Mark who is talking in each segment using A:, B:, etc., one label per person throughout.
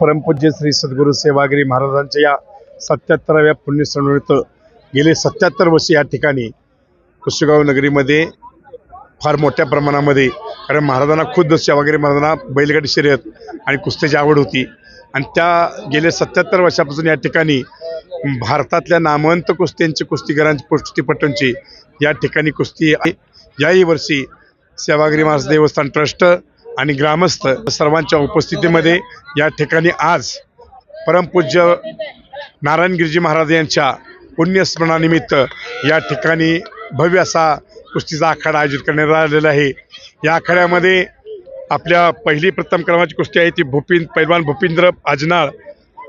A: परमपूज्य श्री सद्गुरू सेवागिरी महाराजांच्या या सत्याहत्तराव्या पुण्यसंमेलनानिमित्त गेले सत्याहत्तर वर्ष या ठिकाणी कुशेगाव नगरीमध्ये फार मोठ्या प्रमाणामध्ये कारण महाराजांना खुद्द सेवागिरी महाराजांना बैलगाडी शर्यत आणि कुस्त्याची आवड होती. आणि त्या गेले सत्याहत्तर वर्षापासून या ठिकाणी भारतातल्या नामवंत कुस्त्यांची कुस्तीगरांची कुस्तीपटूंची या ठिकाणी कुस्ती याही वर्षी सेवागिरी महाराज देवस्थान ट्रस्ट आणि ग्रामस्थ सर्वांच्या उपस्थितीमध्ये या ठिकाणी आज परमपूज्य नारायणगिरीजी महाराज यांच्या पुण्यस्मरणानिमित्त या ठिकाणी भव्य असा कुस्तीचा आखाडा आयोजित करण्यात आलेला आहे. या आखाड्यामध्ये आपल्या पहिली प्रथम क्रमांकाची कुस्ती आहे ती भूपिन पैलवान भूपिंद्र आजनाळ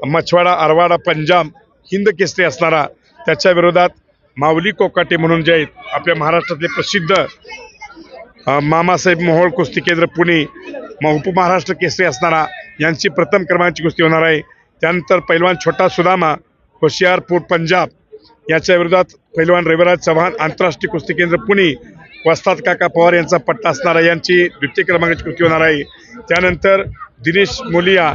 A: मछवाडा अरवाडा पंजाब हिंद केसरी असणारा त्याच्या विरोधात माऊली कोकाटे म्हणून जे आहेत आपल्या महाराष्ट्रातले प्रसिद्ध मामासाहेब मोहोळ कुस्ती केंद्र पुणे म उपमहाराष्ट्र केसरी असणारा यांची प्रथम क्रमांकाची कुस्ती होणार आहे. त्यानंतर पैलवान छोटा सुदामा होशियारपूर पंजाब याच्या विरोधात पैलवान रविराज चव्हाण आंतरराष्ट्रीय कुस्ती केंद्र पुणे वस्ताद काका पवार यांचा पट्टा असणारा यांची द्वितीय क्रमांकाची कुस्ती होणार आहे. त्यानंतर दिनेश मोलिया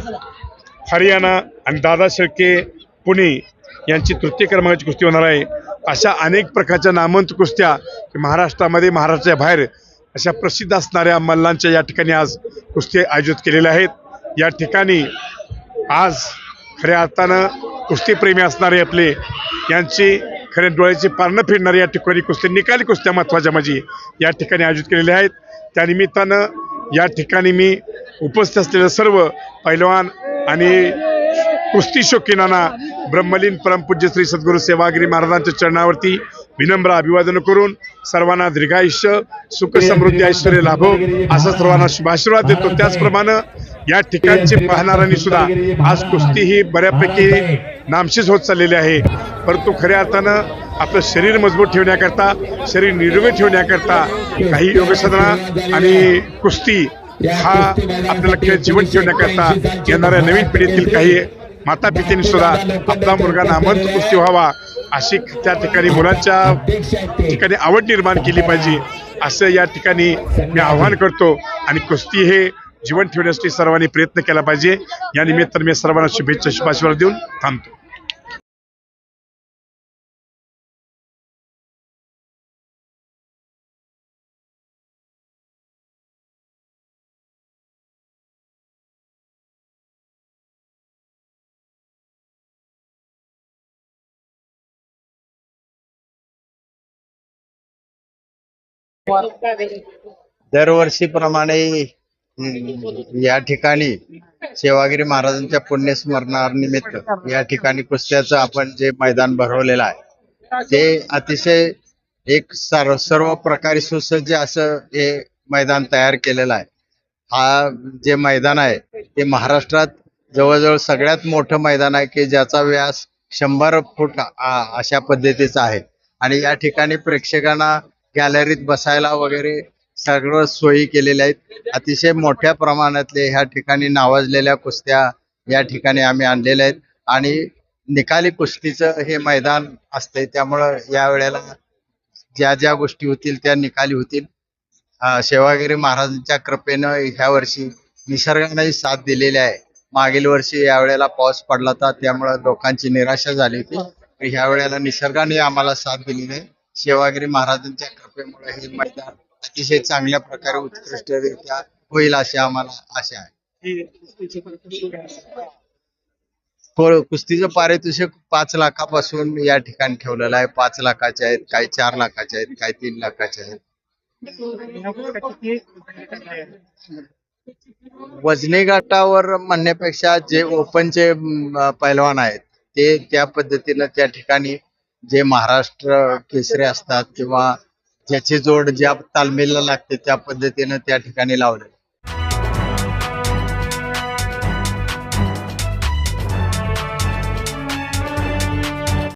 A: हरियाणा आणि दादा शेळके पुणे यांची तृतीय क्रमांकाची कुस्ती होणार आहे. अशा अनेक प्रकारच्या नामवंत कुस्त्या महाराष्ट्रामध्ये महाराष्ट्राच्या बाहेर अशा प्रसिद्ध असणाऱ्या मल्लांच्या या ठिकाणी आज कुस्ती आयोजित केलेल्या आहेत. या ठिकाणी आज खऱ्या अर्थानं कुस्तीप्रेमी असणारे आपले यांची खऱ्या डोळ्याची पारणं फिरणारी या ठिकाणी कुस्ती निकाली कुस्त्या महत्त्वाच्या माझी या ठिकाणी आयोजित केलेल्या आहेत. त्यानिमित्तानं या ठिकाणी मी उपस्थित असलेले सर्व पैलवान आणि कुस्ती शौकीनांना ब्रह्मलीन परमपूज्य श्री सद्गुरू सेवागिरी महाराजांच्या चरणावरती विनम्र अभिवादन करून सर्वांना दीर्घायुष्य सुख समृद्धी ऐश्वर लाभो. असा सर्वांना शुभाशीर्वाद देतो. त्याचप्रमाणे या ठिकाणचे पाहणाऱ्यांनी सुद्धा आज कुस्ती ही बऱ्यापैकी नामशीच होत चाललेली आहे. परंतु खऱ्या अर्थानं आपलं शरीर मजबूत ठेवण्याकरता शरीर निरोगी ठेवण्याकरता काही योगसाधना आणि कुस्ती हा आपल्याला खेळ जीवन ठेवण्याकरता येणाऱ्या नवीन पिढीतील काही माता पित्यांनी सुद्धा आपला मुलगा नामंत कुस्ती व्हावा अशी त्या ठिकाणी मुलांच्या ठिकाणी आवड निर्माण केली पाहिजे. असं या ठिकाणी मी आव्हान करतो. आणि कुस्ती हे जीवन ठेवण्यासाठी सर्वांनी प्रयत्न केला पाहिजे. या निमित्तानं मी सर्वांना शुभेच्छा शुभाशीर्वाद देऊन थांबतो.
B: दरवर्षीप्रमाणे या ठिकाणी सेवागिरी महाराजांच्या पुण्यस्मरणानिमित्त या ठिकाणी कुस्त्याचं आपण जे मैदान भरवलेलं आहे ते अतिशय एक सर्व सर्व प्रकारे सुसज्ज असं हे मैदान तयार केलेलं आहे. हा जे मैदान आहे ते महाराष्ट्रात जवळजवळ सगळ्यात मोठं मैदान आहे की ज्याचा व्यास शंभर फूट अशा पद्धतीचा आहे. आणि या ठिकाणी प्रेक्षकांना गॅलरीत बसायला वगैरे सर्व सोयी केलेल्या आहेत. अतिशय मोठ्या प्रमाणातले ह्या ठिकाणी नावाजलेल्या कुस्त्या या ठिकाणी आम्ही आणलेल्या आहेत. आणि निकाली कुस्तीचं हे मैदान असते त्यामुळं या वेळेला ज्या ज्या गोष्टी होतील त्या निकाली होतील. सेवागिरी महाराजांच्या कृपेनं ह्या वर्षी निसर्गाने साथ दिलेली आहे. मागील वर्षी या वेळेला पाऊस पडला होता. त्यामुळं लोकांची निराशा झाली होती. ह्या वेळेला निसर्गाने आम्हाला साथ दिलेली आहे. सेवागिरी महाराजांच्या कृपेमुळे हे मैदान अतिशय चांगल्या प्रकारे उत्कृष्टरित्या होईल अशी आम्हाला आशा आहे. हो कुस्तीचं पारितोषिक पाच लाखापासून या ठिकाणी ठेवलेलं आहे. पाच लाखाचे आहेत काही चार लाखाचे आहेत काही तीन लाखाचे आहेत. वजनी गटावर म्हणण्यापेक्षा जे ओपनचे पैलवान आहेत ते त्या पद्धतीनं त्या ठिकाणी जे महाराष्ट्र केसरी असतात किंवा ज्याची जोड ज्या तालमीला लागते त्या पद्धतीनं त्या ठिकाणी लावले